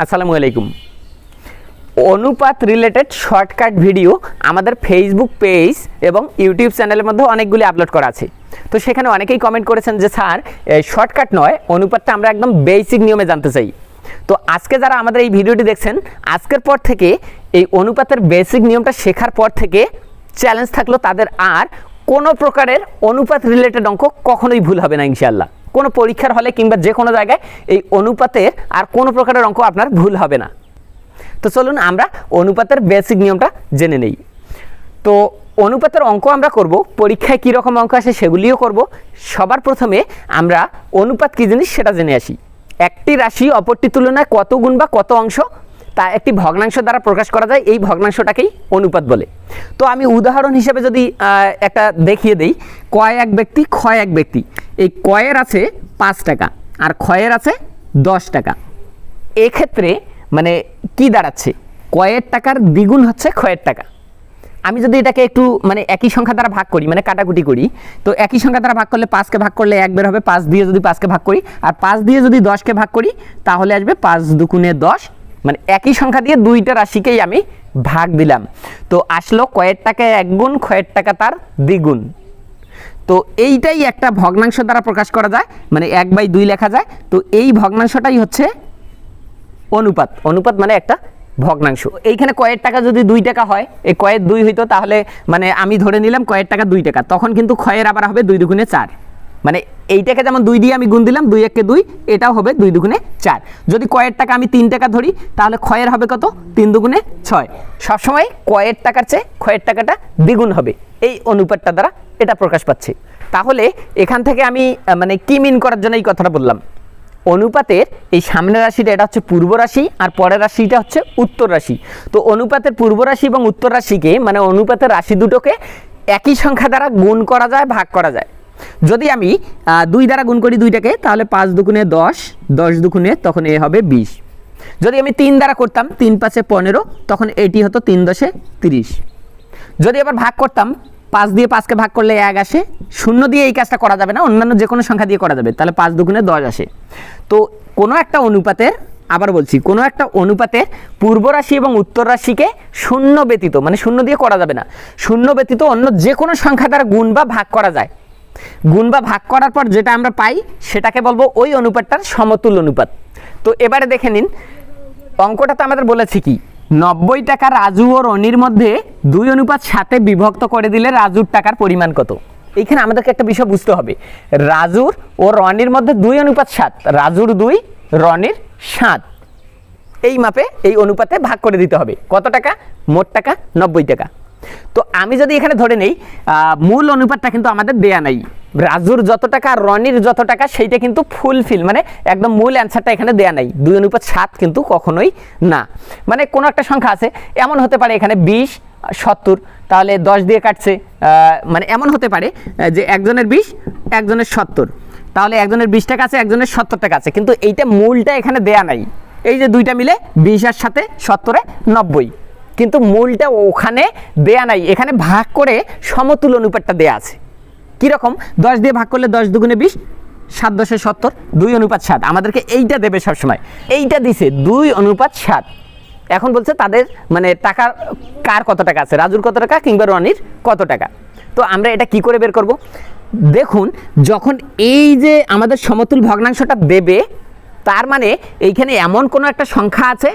আসসালামু আলাইকুম। অনুপাত রিলেটেড শর্টকাট ভিডিও আমাদের ফেসবুক পেজ এবং ইউটিউব চ্যানেলের মধ্যে অনেকগুলি আপলোড করা আছে। তো সেখানে অনেকেই কমেন্ট করেছেন যে, স্যার শর্টকাট নয়, অনুপাতটা আমরা একদম বেসিক নিয়মে জানতে চাই। তো আজকে যারা আমাদের এই ভিডিওটি দেখছেন, আজকের পর থেকে এই অনুপাতের বেসিক নিয়মটা শেখার পর থেকে চ্যালেঞ্জ থাকল তাদের আর কোনো প্রকারের অনুপাত রিলেটেড অঙ্ক কখনোই ভুল হবে না ইনশাল্লাহ কোনো পরীক্ষার হলে কিংবা যে কোনো জায়গায় এই অনুপাতের আর কোনো প্রকারের অঙ্ক আপনার ভুল হবে না। তো চলুন আমরা অনুপাতের বেসিক নিয়মটা জেনে নেই। তো অনুপাতের অঙ্ক আমরা করব, পরীক্ষায় কী রকম অঙ্ক আসে সেগুলিও করব। সবার প্রথমে আমরা অনুপাত কী জিনিস সেটা জেনে আসি। একটি রাশি অপরটি তুলনায় কত গুণ বা কত অংশ? তা একটি ভগ্নাংশ দ্বারা প্রকাশ করা যায়, এই ভগ্নাংশটাকেই অনুপাত বলে। তো আমি উদাহরণ হিসেবে যদি একটা দেখিয়ে দেই, কয় এক ব্যক্তি, ক্ষয় এক ব্যক্তি। এই কয়ের আছে পাঁচ টাকা, আর ক্ষয়ের আছে দশ টাকা। এক্ষেত্রে মানে কি দাঁড়াচ্ছে? কয়ের টাকার দ্বিগুণ হচ্ছে ক্ষয়ের টাকা। আমি যদি এটাকে একটু মানে একই সংখ্যা দ্বারা ভাগ করি মানে কাটাকুটি করি, তো একই সংখ্যা দ্বারা ভাগ করলে পাঁচকে ভাগ করলে এক বের হবে, পাঁচ দিয়ে যদি পাঁচকে ভাগ করি, আর পাঁচ দিয়ে যদি দশকে ভাগ করি, তাহলে আসবে পাঁচ দুগুণে দশ মানে একই সংখ্যা দিয়ে দুইটা রাশিকেই আমি ভাগ দিলাম। তো আসলো কয়ের টাকায় এক গুণ, ক্ষয়ের টাকা তার দ্বিগুণ। তো এইটাই একটা ভগ্নাংশ দ্বারা প্রকাশ করা যায় মানে এক বাই দুই লেখা যায়। তো এই ভগ্নাংশটাই হচ্ছে অনুপাত। অনুপাত মানে একটা ভগ্নাংশ। এইখানে কয়ের টাকা যদি দুই টাকা হয়, এই কয়ের দুই হইতো তাহলে মানে আমি ধরে নিলাম কয়ের টাকা দুই টাকা। তখন কিন্তু ক্ষয়ের আবার হবে দুই দুগুণে চার। মানে এইটাকে যেমন দুই দিয়ে আমি গুণ দিলাম, দুই এককে দুই, এটাও হবে দুই দুগুণে চার। যদি কয়ের টাকা আমি তিন টাকা ধরি, তাহলে ক্ষয়ের হবে কত? তিন দুগুণে ছয়। সবসময় কয়ের টাকার চেয়ে ক্ষয়ের টাকাটা দ্বিগুণ হবে। এই অনুপাতটা দ্বারা এটা প্রকাশ পাচ্ছে। তাহলে এখান থেকে আমি মানে কি মিন করার জন্য এই কথাটা বললাম? অনুপাতের এই সামনের রাশিটা, এটা হচ্ছে পূর্ব রাশি আর পরের রাশিটা হচ্ছে উত্তর রাশি। তো অনুপাতের পূর্ব রাশি এবং উত্তর রাশিকে মানে অনুপাতের রাশি দুটোকে একই সংখ্যা দ্বারা গুণ করা যায়, ভাগ করা যায়। যদি আমি দুই দ্বারা গুণ করি দুইটাকে, তাহলে পাঁচ দুগুণে দশ দশ দুগুণে তখন এ হবে বিশ। যদি আমি তিন দ্বারা করতাম, তিন পাঁচে পনেরো, তখন এটি হতো তিন দশে তিরিশ। যদি আবার ভাগ করতাম, পাঁচ দিয়ে পাঁচকে ভাগ করলে এক আসে, শূন্য দিয়ে এই কাজটা করা যাবে না, অন্যান্য যে কোনো সংখ্যা দিয়ে করা যাবে, তাহলে পাঁচ দুগুণে দশ আসে। তো কোনো একটা অনুপাতের আবার বলছি, কোনো একটা অনুপাতে পূর্ব রাশি এবং উত্তর রাশিকে শূন্য ব্যতীত মানে শূন্য দিয়ে করা যাবে না, শূন্য ব্যতীত অন্য যে কোনো সংখ্যা দ্বারা গুণ বা ভাগ করা যায় গুণ বা ভাগ করার পর যেটা আমরা পাই, সেটাকে বলব ওই অনুপাতটার সমতুল অনুপাত। তো এবারে দেখে নিন, অঙ্কটা তো আমাদের বলেছে কি, নব্বই টাকা রাজু ও রনির মধ্যে দুই অনুপাত সাথে বিভক্ত করে দিলে রাজুর টাকার পরিমাণ কত? এইখানে আমাদেরকে একটা বিষয় বুঝতে হবে, রাজুর ও রনির মধ্যে দুই অনুপাত সাত, রাজুর দুই, রনির সাত। এই মাপে এই অনুপাতে ভাগ করে দিতে হবে। কত টাকা? মোট টাকা নব্বই টাকা। তো আমি যদি এখানে ধরে নেই মূল অনুপাতটা কিন্তু আমাদের দেয়া নাই। রাজুর যত টাকা, রনির যত টাকা, সেইটা কিন্তু ফুলফিল মানে একদম মূল অ্যান্সারটা এখানে দেয়া নাই। দুই অনুপাত সাত কিন্তু কখনোই না। মানে কোনো একটা সংখ্যা আছে, এমন হতে পারে এখানে বিশ, সত্তর, তাহলে দশ দিয়ে কাটছে মানে এমন হতে পারে যে একজনের বিশ, একজনের সত্তর। তাহলে একজনের বিশ টাকা আছে, একজনের সত্তর টাকা আছে। কিন্তু এইটা মূলটা এখানে দেয়া নাই। এই যে দুইটা মিলে বিশ আর সাথে সত্তরে নব্বই। কিন্তু মূলটা ওখানে দেয়া নাই। এখানে ভাগ করে সমতুল অনুপাতটা দেয়া আছে। কীরকম দশ দিয়ে ভাগ করলে দশ দুগুণে বিশ, সাত দশে সত্তর, দুই অনুপাত সাত। আমাদেরকে এইটা দেবে সবসময়। এইটা দিছে দুই অনুপাত সাত। এখন বলছে তাদের মানে টাকা কার কত টাকা আছে? রাজুর কত টাকা কিংবা রনির কত টাকা? তো আমরা এটা কি করে বের করব? দেখুন, যখন এই যে আমাদের সমতুল ভগ্নাংশটা দেবে, তার মানে এইখানে এমন কোনো একটা সংখ্যা আছে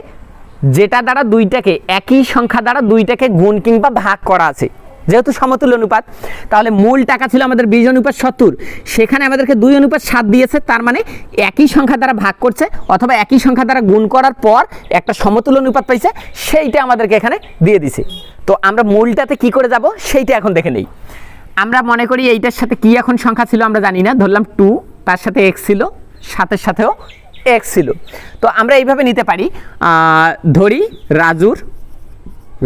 যেটা দ্বারা দুইটাকে, একই সংখ্যা দ্বারা দুইটাকে গুণ কিংবা ভাগ করা আছে। যেহেতু সমতুল অনুপাত, তাহলে মূল টাকা ছিল আমাদের বিশ অনুপাত সত্তর। সেখানে আমাদেরকে দুই অনুপাত সাত দিয়েছে, তার মানে একই সংখ্যা দ্বারা ভাগ করছে, অথবা একই সংখ্যা দ্বারা গুণ করার পর একটা সমতুল অনুপাত পাইছে, সেইটা আমাদেরকে এখানে দিয়ে দিছে। তো আমরা মূলটাতে কি করে যাব, সেইটা এখন দেখে নেই। আমরা মনে করি এইটার সাথে কি এখন সংখ্যা ছিল আমরা জানি না, ধরলাম টু তার সাথে এক্স ছিল, সাতের সাথেও এক্স ছিল। তো আমরা এইভাবে নিতে পারি ধরি রাজুর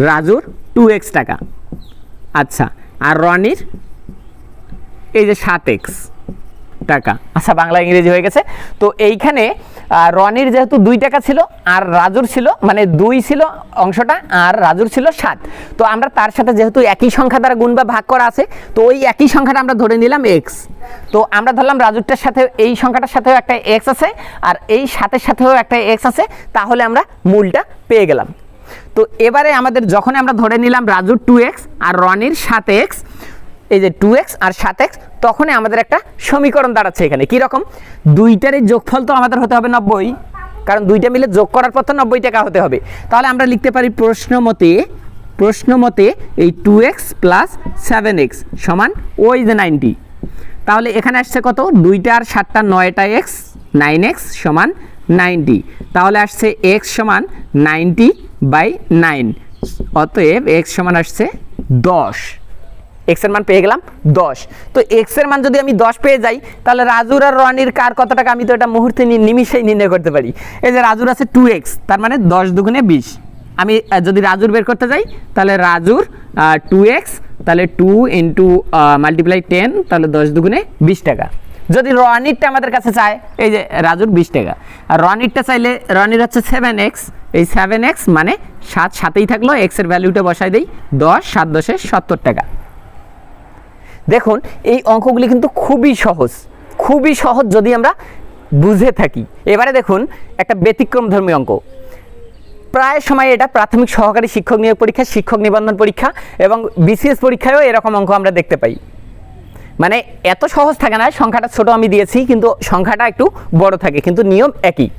রাজুর টু এক্স টাকা। আচ্ছা আর রনির এই যে সাত এক্স টাকা। আচ্ছা বাংলা, ইংরেজি হয়ে গেছে। তো এইখানে রনির যেহেতু দুই টাকা ছিল আর রাজুর ছিল মানে দুই ছিল অংশটা আর রাজুর ছিল সাত। তো আমরা তার সাথে যেহেতু একই সংখ্যা দ্বারা গুণ বা ভাগ করা আছে, তো ওই একই সংখ্যাটা আমরা ধরে নিলাম এক্স তো আমরা ধরলাম রাজুরটার সাথে এই সংখ্যাটার সাথেও একটা এক্স আছে আর এই সাতের সাথেও একটা এক্স আছে, তাহলে আমরা মূলটা পেয়ে গেলাম। তো এবারে আমাদের যখন আমরা ধরে নিলাম রাজুর টু এক্স আর রনির সাত এক্স এই যে টু এক্স আর সাত এক্স তখনই আমাদের একটা সমীকরণ দাঁড়াচ্ছে এখানে। কি রকম? দুইটারই যোগফল তো আমাদের হতে হবে নব্বই। কারণ দুইটা মিলে যোগ করার পর তো নব্বই টাকা হতে হবে। তাহলে আমরা লিখতে পারি প্রশ্ন মতে প্রশ্ন মতে এই two X plus seven X সমান ওই যে নাইনটি। তাহলে এখানে আসছে কত? দুইটা আর সাতটা নয়টা এক্স নাইন এক্স সমান নাইনটি। তাহলে আসছে এক্স সমান নাইনটি বাই নাইন। অতএব এক্স সমান আসছে দশ। এক্সের মান পেয়ে গেলাম দশ। তো এক্সের মান যদি আমি দশ পেয়ে যাই, তাহলে রাজুর আর রনির কার কত টাকা? আমি তো এটা মুহূর্তে নি- নিমিষেই নির্ণয় করতে পারি। এই যে রাজুর আছে টু এক্স তার মানে দশ দুগুণে বিশ। আমি যদি রাজুর বের করতে যাই, তাহলে রাজুর টু এক্স তাহলে টু ইন্টু মাল্টিপ্লাই টেন তাহলে দশ দুগুণে বিশ টাকা। যদি রনিরটা আমাদের কাছে চায়, এই যে রাজুর বিশ টাকা। আর রনিরটা চাইলে, রনির হচ্ছে সেভেন এক্স এই সেভেন এক্স মানে সাত, সাতেই থাকল এক্সের ভ্যালুটা বসাই দিই, দশ, সাত, দশে সত্তর টাকা। দেখুন, এই অঙ্কগুলি কিন্তু খুবই সহজ খুবই সহজ যদি আমরা বুঝে থাকি। এবারে দেখুন, একটা ব্যতিক্রম ধর্মী অঙ্ক। প্রায় সময় এটা প্রাথমিক সহকারী শিক্ষক নিয়োগ পরীক্ষা, শিক্ষক নিবন্ধন পরীক্ষা এবং বিসিএস পরীক্ষায়ও এরকম অঙ্ক আমরা দেখতে পাই। মানে এত সহজ থাকে না, সংখ্যাটা ছোট আমি দিয়েছি, কিন্তু সংখ্যাটা একটু বড় থাকে, কিন্তু নিয়ম একই।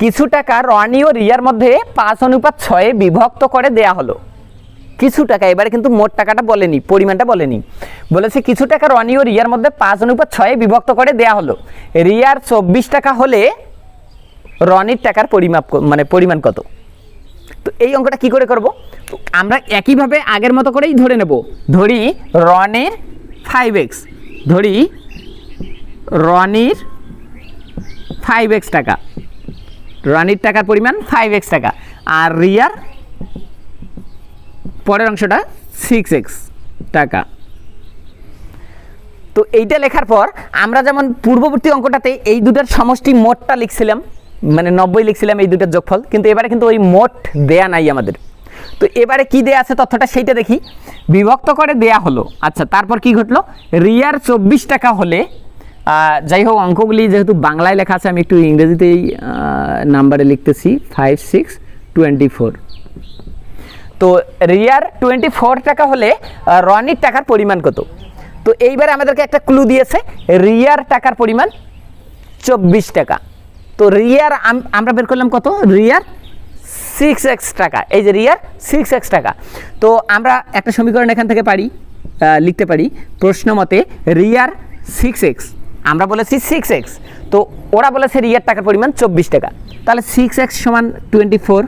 কিছু টাকা রনি ও রিয়ার মধ্যে পাঁচ অনুপাত ছয়ে বিভক্ত করে দেয়া হলো। কিছু টাকা, এবারে কিন্তু মোট টাকাটা বলেনি, পরিমাণটা বলেনি। বলেছে কিছু টাকা রনি ও রিয়ার মধ্যে পাঁচ অনুপাত ছয়ে বিভক্ত করে দেয়া হলো। রিয়ার চব্বিশ টাকা হলে রনির টাকার পরিমাপ মানে পরিমাণ কত? তো এই অঙ্কটা কি করে করব? আমরা একইভাবে আগের মতো করেই ধরে নেব। ধরি রনের ফাইভ এক্স ধরি রনির ফাইভ এক্স টাকা। রনির টাকার পরিমাণ ফাইভ এক্স টাকা, আর রিয়ার পরের অংশটা সিক্স এক্স টাকা। তো এইটা লেখার পর আমরা যেমন পূর্ববর্তী অঙ্কটাতে এই দুটার সমষ্টি মোটটা লিখছিলাম মানে নব্বই লিখছিলাম এই দুটার যোগফল, কিন্তু এবারে কিন্তু ওই মোট দেয়া নাই আমাদের। তো এবারে কি দেয়া আছে তথ্যটা সেইটা দেখি। বিভক্ত করে দেয়া হলো। আচ্ছা তারপর কি ঘটলো? রিয়ার চব্বিশ টাকা হলে যাই হোক অঙ্কগুলি যেহেতু বাংলায় লেখা আছে, আমি একটু ইংরেজিতেই নাম্বারে লিখতেছি ফাইভ সিক্স টোয়েন্টি ফোর তো রিয়ার টোয়েন্টি ফোর টাকা হলে রনির টাকার পরিমাণ কত? তো এইবারে আমাদেরকে একটা ক্লু দিয়েছে, রিয়ার টাকার পরিমাণ চব্বিশ টাকা। তো রিয়ার আমরা বের করলাম কত? রিয়ার সিক্স এক্স টাকা। এই যে রিয়ার সিক্স এক্স টাকা। তো আমরা একটা সমীকরণ এখান থেকে পারি লিখতে পারি, প্রশ্ন মতে রিয়ার সিক্স এক্স আমরা বলেছি সিক্স এক্স তো ওরা বলেছে রিয়ার টাকার পরিমাণ চব্বিশ টাকা। তাহলে সিক্স এক্স সমান টোয়েন্টি ফোর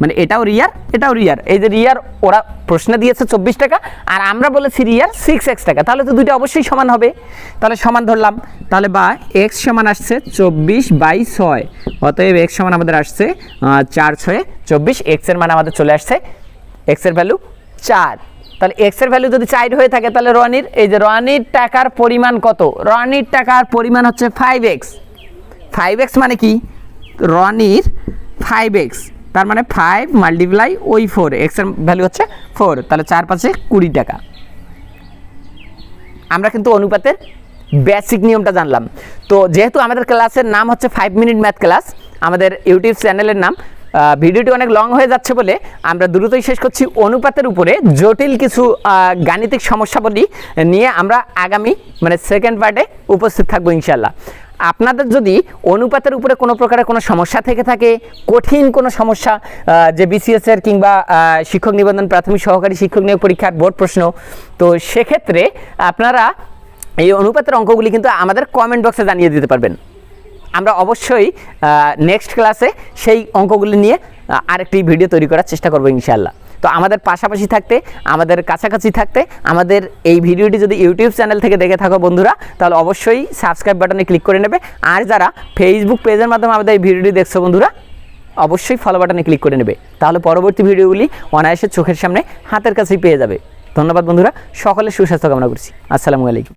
মানে এটাও রিয়ার এটাও রিয়ার এই যে রিয়ার ওরা প্রশ্ন দিয়েছে চব্বিশ টাকা, আর আমরা বলেছি রিয়ার সিক্স এক্স টাকা। তাহলে তো দুইটা অবশ্যই সমান হবে। তাহলে সমান ধরলাম। তাহলে বা এক্স সমান আসছে চব্বিশ বাই ছয়। অতএব এক্স সমান আমাদের আসছে চার ছয়ে চব্বিশ। এক্সের মান আমাদের চলে আসছে এক্সের ভ্যালু চার। তাহলে এক্সের ভ্যালু যদি চার হয়ে থাকে, তাহলে রনির, এই যে রনির টাকার পরিমাণ কত? রনির টাকার পরিমাণ হচ্ছে ফাইভ এক্স ফাইভ এক্স মানে কি? রনির ফাইভ এক্স তার মানে ফাইভ মাল্টিপ্লাই ওই ফোর এক্সের ভ্যালু হচ্ছে ফোর তাহলে চার পাঁচে কুড়ি টাকা। আমরা কিন্তু অনুপাতের বেসিক নিয়মটা জানলাম। তো যেহেতু আমাদের ক্লাসের নাম হচ্ছে ফাইভ মিনিট ম্যাথ ক্লাস আমাদের ইউটিউব চ্যানেলের নাম ভিডিওটি অনেক লং হয়ে যাচ্ছে বলে আমরা দ্রুতই শেষ করছি অনুপাতের উপরে জটিল কিছু গাণিতিক সমস্যাবলী নিয়ে আমরা আগামী মানে সেকেন্ড পার্টে উপস্থিত থাকব ইনশাল্লাহ আপনাদের যদি অনুপাতের উপরে কোনো প্রকারের কোনো সমস্যা থেকে থাকে, কঠিন কোনো সমস্যা যে বিসিএস এর কিংবা শিক্ষক নিবন্ধন, প্রাথমিক সহকারী শিক্ষক নিয়োগ পরীক্ষার বোর্ড প্রশ্ন, তো সেক্ষেত্রে আপনারা এই অনুপাতের অঙ্কগুলি কিন্তু আমাদের কমেন্ট বক্সে জানিয়ে দিতে পারবেন। আমরা অবশ্যই নেক্সট ক্লাসে সেই অঙ্কগুলি নিয়ে আরেকটি ভিডিও তৈরি করার চেষ্টা করব ইনশাআল্লাহ। তো আমাদের পাশাপাশি থাকতে, আমাদের কাছাকাছি থাকতে, আমাদের এই ভিডিওটি যদি ইউটিউব চ্যানেল থেকে দেখে থাকো বন্ধুরা, তাহলে অবশ্যই সাবস্ক্রাইব বাটনে ক্লিক করে নেবে। আর যারা ফেসবুক পেজের মাধ্যমে আমাদের এই ভিডিওটি দেখছ বন্ধুরা, অবশ্যই ফলো বাটনে ক্লিক করে নেবে। তাহলে পরবর্তী ভিডিওগুলি অনায়াসের চোখের সামনে হাতের কাছেই পেয়ে যাবে। ধন্যবাদ বন্ধুরা, সকলের সুস্বাস্থ্য কামনা করছি। আসসালামু আলাইকুম।